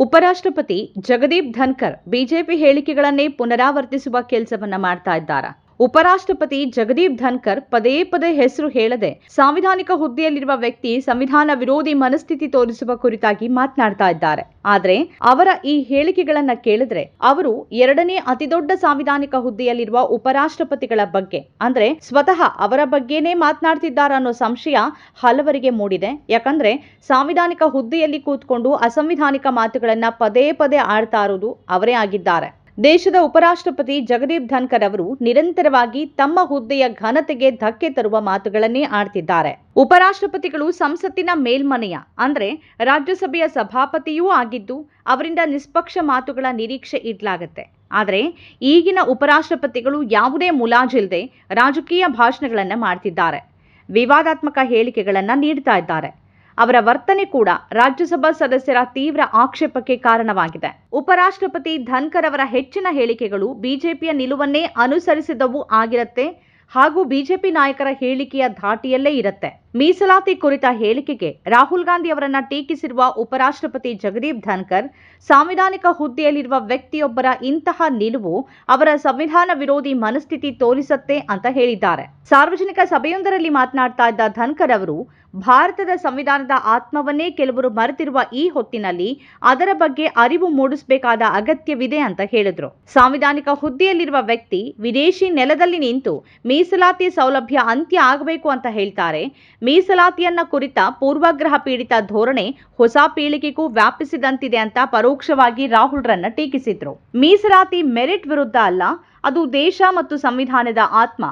ಉಪರಾಷ್ಟ್ರಪತಿ ಜಗದೀಪ್ ಧನ್ಕರ್ ಬಿಜೆಪಿ ಹೇಳಿಕೆಗಳನ್ನೇ ಪುನರಾವರ್ತಿಸುವ ಕೆಲಸವನ್ನ ಮಾಡ್ತಾ ಇದ್ದಾರೆ? ಉಪರಾಷ್ಟ್ರಪತಿ ಜಗದೀಪ್ ಧನ್ಕರ್ ಪದೇ ಪದೇ ಹೆಸರು ಹೇಳದೆ ಸಾಂವಿಧಾನಿಕ ಹುದ್ದೆಯಲ್ಲಿರುವ ವ್ಯಕ್ತಿ ಸಂವಿಧಾನ ವಿರೋಧಿ ಮನಸ್ಥಿತಿ ತೋರಿಸುವ ಕುರಿತಾಗಿ ಮಾತನಾಡ್ತಾ ಇದ್ದಾರೆ. ಆದರೆ ಅವರ ಈ ಹೇಳಿಕೆಗಳನ್ನ ಕೇಳಿದ್ರೆ ಅವರು ಎರಡನೇ ಅತಿದೊಡ್ಡ ಸಾಂವಿಧಾನಿಕ ಹುದ್ದೆಯಲ್ಲಿರುವ ಉಪರಾಷ್ಟ್ರಪತಿಗಳ ಬಗ್ಗೆ, ಅಂದ್ರೆ ಸ್ವತಃ ಅವರ ಬಗ್ಗೆನೇ ಮಾತನಾಡ್ತಿದ್ದಾರ ಅನ್ನೋ ಸಂಶಯ ಹಲವರಿಗೆ ಮೂಡಿದೆ. ಯಾಕಂದ್ರೆ ಸಾಂವಿಧಾನಿಕ ಹುದ್ದೆಯಲ್ಲಿ ಕೂತ್ಕೊಂಡು ಅಸಂವಿಧಾನಿಕ ಮಾತುಗಳನ್ನ ಪದೇ ಪದೇ ಆಡ್ತಾ ಇರೋದು ಅವರೇ ಆಗಿದ್ದಾರೆ. ದೇಶದ ಉಪರಾಷ್ಟ್ರಪತಿ ಜಗದೀಪ್ ಧನ್ಕರ್ ಅವರು ನಿರಂತರವಾಗಿ ತಮ್ಮ ಹುದ್ದೆಯ ಘನತೆಗೆ ಧಕ್ಕೆ ತರುವ ಮಾತುಗಳನ್ನೇ ಆಡ್ತಿದ್ದಾರೆ. ಉಪರಾಷ್ಟ್ರಪತಿಗಳು ಸಂಸತ್ತಿನ ಮೇಲ್ಮನೆಯ, ಅಂದ್ರೆ ರಾಜ್ಯಸಭೆಯ ಸಭಾಪತಿಯೂ ಆಗಿದ್ದು, ಅವರಿಂದ ನಿಷ್ಪಕ್ಷ ಮಾತುಗಳ ನಿರೀಕ್ಷೆ ಇಡ್ಲಾಗತ್ತೆ. ಆದರೆ ಈಗಿನ ಉಪರಾಷ್ಟ್ರಪತಿಗಳು ಯಾವುದೇ ಮುಲಾಜಿಲ್ಲದೆ ರಾಜಕೀಯ ಭಾಷಣಗಳನ್ನು ಮಾಡ್ತಿದ್ದಾರೆ. ವಿವಾದಾತ್ಮಕ ಹೇಳಿಕೆಗಳನ್ನು ನೀಡ್ತಾ ಇದ್ದಾರೆ. ಅವರ ವರ್ತನೆ ಕೂಡ ರಾಜ್ಯಸಭಾ ಸದಸ್ಯರ ತೀವ್ರ ಆಕ್ಷೇಪಕ್ಕೆ ಕಾರಣವಾಗಿದೆ. ಉಪರಾಷ್ಟ್ರಪತಿ ಧನ್ಕರ್ ಅವರ ಹೆಚ್ಚಿನ ಹೇಳಿಕೆಗಳು ಬಿಜೆಪಿಯ ನಿಲುವನ್ನೇ ಅನುಸರಿಸಿದವು ಆಗಿರುತ್ತೆ ಹಾಗೂ ಬಿಜೆಪಿ ನಾಯಕರ ಹೇಳಿಕೆಯ ಧಾಟಿಯಲ್ಲೇ ಇರುತ್ತೆ. ಮೀಸಲಾತಿ ಕುರಿತ ಹೇಳಿಕೆಗೆ ರಾಹುಲ್ ಗಾಂಧಿ ಅವರನ್ನ ಟೀಕಿಸಿರುವ ಉಪರಾಷ್ಟ್ರಪತಿ ಜಗದೀಪ್ ಧನ್ಕರ್, ಸಾಂವಿಧಾನಿಕ ಹುದ್ದೆಯಲ್ಲಿರುವ ವ್ಯಕ್ತಿಯೊಬ್ಬರ ಇಂತಹ ನಿಲುವು ಅವರ ಸಂವಿಧಾನ ವಿರೋಧಿ ಮನಸ್ಥಿತಿ ತೋರಿಸತ್ತೆ ಅಂತ ಹೇಳಿದ್ದಾರೆ. ಸಾರ್ವಜನಿಕ ಸಭೆಯೊಂದರಲ್ಲಿ ಮಾತನಾಡ್ತಾ ಇದ್ದ ಧನ್ಕರ್ ಅವರು, ಭಾರತದ ಸಂವಿಧಾನದ ಆತ್ಮವನ್ನೇ ಕೆಲವರು ಮರೆತಿರುವ ಈ ಹೊತ್ತಿನಲ್ಲಿ ಅದರ ಬಗ್ಗೆ ಅರಿವು ಮೂಡಿಸಬೇಕಾದ ಅಗತ್ಯವಿದೆ ಅಂತ ಹೇಳಿದ್ರು. ಸಾಂವಿಧಾನಿಕ ಹುದ್ದೆಯಲ್ಲಿರುವ ವ್ಯಕ್ತಿ ವಿದೇಶಿ ನೆಲದಲ್ಲಿ ನಿಂತು ಮೀಸಲಾತಿ ಸೌಲಭ್ಯ ಅಂತ್ಯ ಆಗಬೇಕು ಅಂತ ಹೇಳ್ತಾರೆ. ಮೀಸಲಾತಿಯನ್ನ ಕುರಿತ ಪೂರ್ವಾಗ್ರಹ ಪೀಡಿತ ಧೋರಣೆ ಹೊಸ ಪೀಳಿಗೆಗೂ ವ್ಯಾಪಿಸಿದಂತಿದೆ ಅಂತ ಪರೋಕ್ಷವಾಗಿ ರಾಹುಲ್ ರನ್ನ ಟೀಕಿಸಿದ್ರು. ಮೀಸಲಾತಿ ಮೆರಿಟ್ ವಿರುದ್ಧ ಅಲ್ಲ, ಅದು ದೇಶ ಮತ್ತು ಸಂವಿಧಾನದ ಆತ್ಮ.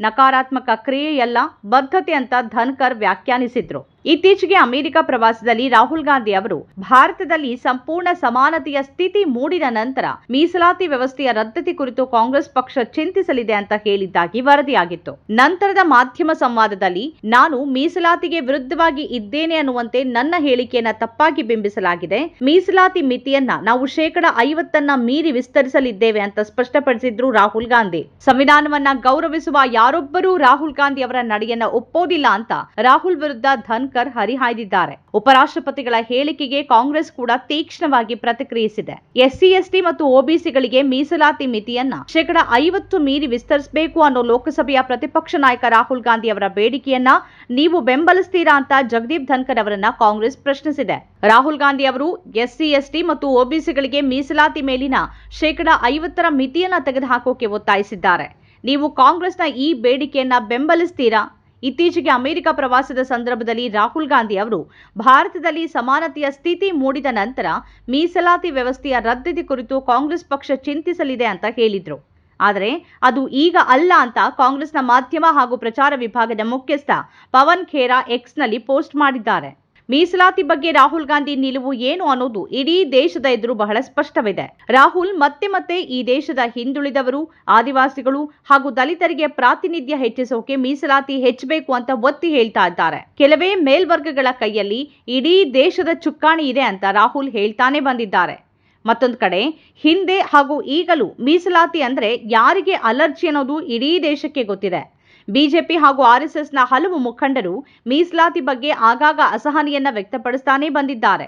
ನಕಾರಾತ್ಮಕ ಕ್ರಿಯೆಯಲ್ಲ ಬದ್ಧತೆ ಅಂತ ಧನ್ಕರ್ ವ್ಯಾಖ್ಯಾನಿಸಿದ್ರು. ಇತ್ತೀಚೆಗೆ ಅಮೆರಿಕ ಪ್ರವಾಸದಲ್ಲಿ ರಾಹುಲ್ ಗಾಂಧಿ ಅವರು ಭಾರತದಲ್ಲಿ ಸಂಪೂರ್ಣ ಸಮಾನತೆಯ ಸ್ಥಿತಿ ಮೂಡಿದ ನಂತರ ಮೀಸಲಾತಿ ವ್ಯವಸ್ಥೆಯ ರದ್ದತಿ ಕುರಿತು ಕಾಂಗ್ರೆಸ್ ಪಕ್ಷ ಚಿಂತಿಸಲಿದೆ ಅಂತ ಹೇಳಿದ್ದಾಗಿ ವರದಿಯಾಗಿತ್ತು. ನಂತರದ ಮಾಧ್ಯಮ ಸಂವಾದದಲ್ಲಿ, ನಾನು ಮೀಸಲಾತಿಗೆ ವಿರುದ್ಧವಾಗಿ ಇದ್ದೇನೆ ಅನ್ನುವಂತೆ ನನ್ನ ಹೇಳಿಕೆಯನ್ನ ತಪ್ಪಾಗಿ ಬಿಂಬಿಸಲಾಗಿದೆ. ಮೀಸಲಾತಿ ಮಿತಿಯನ್ನ ನಾವು ಶೇಕಡ ಐವತ್ತನ್ನ ಮೀರಿ ವಿಸ್ತರಿಸಲಿದ್ದೇವೆ ಅಂತ ಸ್ಪಷ್ಟಪಡಿಸಿದ್ರು ರಾಹುಲ್ ಗಾಂಧಿ. ಸಂವಿಧಾನವನ್ನ ಗೌರವಿಸುವ ಯಾರೊಬ್ಬರೂ ರಾಹುಲ್ ಗಾಂಧಿ ಅವರ ನಡೆಯನ್ನ ಒಪ್ಪೋದಿಲ್ಲ ಅಂತ ರಾಹುಲ್ ವಿರುದ್ಧ ಧನ್ಕರ್ ಹರಿಹಾಯ್ದಿದ್ದಾರೆ. ಉಪರಾಷ್ಟ್ರಪತಿಗಳ ಹೇಳಿಕೆಗೆ ಕಾಂಗ್ರೆಸ್ ಕೂಡ ತೀಕ್ಷ್ಣವಾಗಿ ಪ್ರತಿಕ್ರಿಯಿಸಿದೆ. ಎಸ್ಸಿ, ಎಸ್ಟಿ ಮತ್ತು ಒಬಿಸಿಗಳಿಗೆ ಮೀಸಲಾತಿ ಮಿತಿಯನ್ನ ಶೇಕಡ ಐವತ್ತು ಮೀರಿ ವಿಸ್ತರಿಸಬೇಕು ಅನ್ನೋ ಲೋಕಸಭೆಯ ಪ್ರತಿಪಕ್ಷ ನಾಯಕ ರಾಹುಲ್ ಗಾಂಧಿ ಅವರ ಬೇಡಿಕೆಯನ್ನ ನೀವು ಬೆಂಬಲಿಸ್ತೀರಾ ಅಂತ ಜಗದೀಪ್ ಧನ್ಕರ್ ಅವರನ್ನ ಕಾಂಗ್ರೆಸ್ ಪ್ರಶ್ನಿಸಿದೆ. ರಾಹುಲ್ ಗಾಂಧಿ ಅವರು ಎಸ್ಸಿ, ಎಸ್ಟಿ ಮತ್ತು ಒಬಿಸಿಗಳಿಗೆ ಮೀಸಲಾತಿ ಮೇಲಿನ ಶೇಕಡ ಐವತ್ತರ ಮಿತಿಯನ್ನ ತೆಗೆದುಹಾಕೋಕೆ ಒತ್ತಾಯಿಸಿದ್ದಾರೆ. ನೀವು ಕಾಂಗ್ರೆಸ್ನ ಈ ಬೇಡಿಕೆಯನ್ನ ಬೆಂಬಲಿಸ್ತೀರಾ? ಇತ್ತೀಚೆಗೆ ಅಮೆರಿಕ ಪ್ರವಾಸದ ಸಂದರ್ಭದಲ್ಲಿ ರಾಹುಲ್ ಗಾಂಧಿ ಅವರು ಭಾರತದಲ್ಲಿ ಸಮಾನತೆಯ ಸ್ಥಿತಿ ಮೂಡಿದ ನಂತರ ಮೀಸಲಾತಿ ವ್ಯವಸ್ಥೆಯ ರದ್ದತಿ ಕುರಿತು ಕಾಂಗ್ರೆಸ್ ಪಕ್ಷ ಚಿಂತಿಸಲಿದೆ ಅಂತ ಹೇಳಿದರು. ಆದರೆ ಅದು ಈಗ ಅಲ್ಲ ಅಂತ ಕಾಂಗ್ರೆಸ್ನ ಮಾಧ್ಯಮ ಹಾಗೂ ಪ್ರಚಾರ ವಿಭಾಗದ ಮುಖ್ಯಸ್ಥ ಪವನ್ ಖೇರಾ ಎಕ್ಸ್ನಲ್ಲಿ ಪೋಸ್ಟ್ ಮಾಡಿದ್ದಾರೆ. ಮೀಸಲಾತಿ ಬಗ್ಗೆ ರಾಹುಲ್ ಗಾಂಧಿ ನಿಲುವು ಏನು ಅನ್ನೋದು ಇಡೀ ದೇಶದ ಎದುರು ಬಹಳ ಸ್ಪಷ್ಟವಿದೆ. ರಾಹುಲ್ ಮತ್ತೆ ಮತ್ತೆ ಈ ದೇಶದ ಹಿಂದುಳಿದವರು, ಆದಿವಾಸಿಗಳು ಹಾಗೂ ದಲಿತರಿಗೆ ಪ್ರಾತಿನಿಧ್ಯ ಹೆಚ್ಚಿಸೋಕೆ ಮೀಸಲಾತಿ ಹೆಚ್ಚಬೇಕು ಅಂತ ಒತ್ತಿ ಹೇಳ್ತಾ ಇದ್ದಾರೆ. ಕೆಲವೇ ಮೇಲ್ವರ್ಗಗಳ ಕೈಯಲ್ಲಿ ಇಡೀ ದೇಶದ ಚುಕ್ಕಾಣಿ ಇದೆ ಅಂತ ರಾಹುಲ್ ಹೇಳ್ತಾನೆ ಬಂದಿದ್ದಾರೆ. ಮತ್ತೊಂದು ಕಡೆ, ಹಿಂದೆ ಹಾಗೂ ಈಗಲೂ ಮೀಸಲಾತಿ ಅಂದ್ರೆ ಯಾರಿಗೆ ಅಲರ್ಜಿ ಅನ್ನೋದು ಇಡೀ ದೇಶಕ್ಕೆ ಗೊತ್ತಿದೆ. ಬಿಜೆಪಿ ಹಾಗೂ ಆರ್ಎಸ್ಎಸ್ನ ಹಲವು ಮುಖಂಡರು ಮೀಸಲಾತಿ ಬಗ್ಗೆ ಆಗಾಗ ಅಸಹನೆಯನ್ನ ವ್ಯಕ್ತಪಡಿಸ್ತಾನೇ ಬಂದಿದ್ದಾರೆ.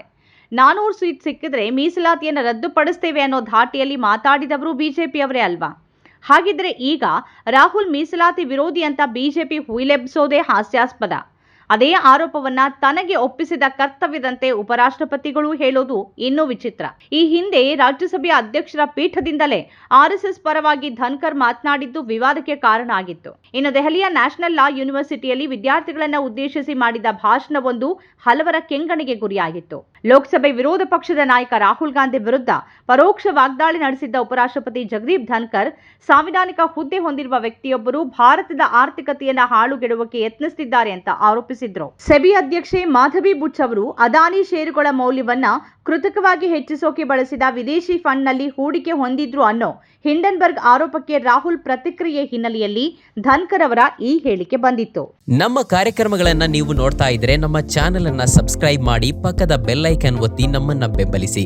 ನಾನೂರು ಸೀಟ್ ಸಿಕ್ಕಿದ್ರೆ ಮೀಸಲಾತಿಯನ್ನು ರದ್ದುಪಡಿಸ್ತೇವೆ ಅನ್ನೋ ಧಾಟಿಯಲ್ಲಿ ಮಾತಾಡಿದವರು ಬಿಜೆಪಿಯವರೇ ಅಲ್ವಾ? ಹಾಗಿದ್ರೆ ಈಗ ರಾಹುಲ್ ಮೀಸಲಾತಿ ವಿರೋಧಿ ಅಂತ ಬಿಜೆಪಿ ಹುಯಿಲೆಬ್ಸೋದೇ ಹಾಸ್ಯಾಸ್ಪದ. ಅದೇ ಆರೋಪವನ್ನ ತನಗೆ ಒಪ್ಪಿಸಿದ ಕರ್ತವ್ಯದಂತೆ ಉಪರಾಷ್ಟ್ರಪತಿಗಳು ಹೇಳೋದು ಇನ್ನೂ ವಿಚಿತ್ರ. ಈ ಹಿಂದೆ ರಾಜ್ಯಸಭೆಯ ಅಧ್ಯಕ್ಷರ ಪೀಠದಿಂದಲೇ ಆರ್ಎಸ್ಎಸ್ ಪರವಾಗಿ ಧನ್ಕರ್ ಮಾತನಾಡಿದ್ದು ವಿವಾದಕ್ಕೆ ಕಾರಣ ಆಗಿತ್ತು. ಇನ್ನು ದೆಹಲಿಯ ನ್ಯಾಷನಲ್ ಲಾ ಯೂನಿವರ್ಸಿಟಿಯಲ್ಲಿ ವಿದ್ಯಾರ್ಥಿಗಳನ್ನ ಉದ್ದೇಶಿಸಿ ಮಾಡಿದ ಭಾಷಣವೊಂದು ಹಲವರ ಕೆಂಗಣಿಗೆ ಗುರಿಯಾಗಿತ್ತು. ಲೋಕಸಭೆ ವಿರೋಧ ಪಕ್ಷದ ನಾಯಕ ರಾಹುಲ್ ಗಾಂಧಿ ವಿರುದ್ಧ ಪರೋಕ್ಷ ವಾಗ್ದಾಳಿ ನಡೆಸಿದ್ದ ಉಪರಾಷ್ಟ್ರಪತಿ ಜಗದೀಪ್ ಧನ್ಕರ್, ಸಾಂವಿಧಾನಿಕ ಹುದ್ದೆ ಹೊಂದಿರುವ ವ್ಯಕ್ತಿಯೊಬ್ಬರು ಭಾರತದ ಆರ್ಥಿಕತೆಯನ್ನ ಹಾಳುಗೆಡುವಕ್ಕೆ ಯತ್ನಿಸುತ್ತಿದ್ದಾರೆ ಅಂತ ಆರೋಪಿಸಿದ್ರು ಸೆಬಿ ಅಧ್ಯಕ್ಷೆ ಮಾಧವಿ ಬುಚ್ ಅವರು, ಅದಾನಿ ಷೇರುಗಳ ಮೌಲ್ಯವನ್ನ ಕೃತಕವಾಗಿ ಹೆಚ್ಚಿಸೋಕೆ ಬಳಸಿದ ವಿದೇಶಿ ಫಂಡ್ನಲ್ಲಿ ಹೂಡಿಕೆ ಹೊಂದಿದ್ರು ಅನ್ನೋ ಹಿಂಡನ್ಬರ್ಗ್ ಆರೋಪಕ್ಕೆ ರಾಹುಲ್ ಪ್ರತಿಕ್ರಿಯೆ ಹಿನ್ನೆಲೆಯಲ್ಲಿ ಧನ್ಕರ್ ಅವರ ಈ ಹೇಳಿಕೆ ಬಂದಿತ್ತು. ನಮ್ಮ ಕಾರ್ಯಕ್ರಮಗಳನ್ನ ನೀವು ನೋಡ್ತಾ ಇದ್ರೆ ನಮ್ಮ ಚಾನೆಲ್ ಅನ್ನ ಸಬ್ಸ್ಕ್ರೈಬ್ ಮಾಡಿ ಪಕ್ಕದ ಬೆಲ್ಲೈಕನ್ ಒತ್ತಿ ನಮ್ಮನ್ನ ಬೆಂಬಲಿಸಿ.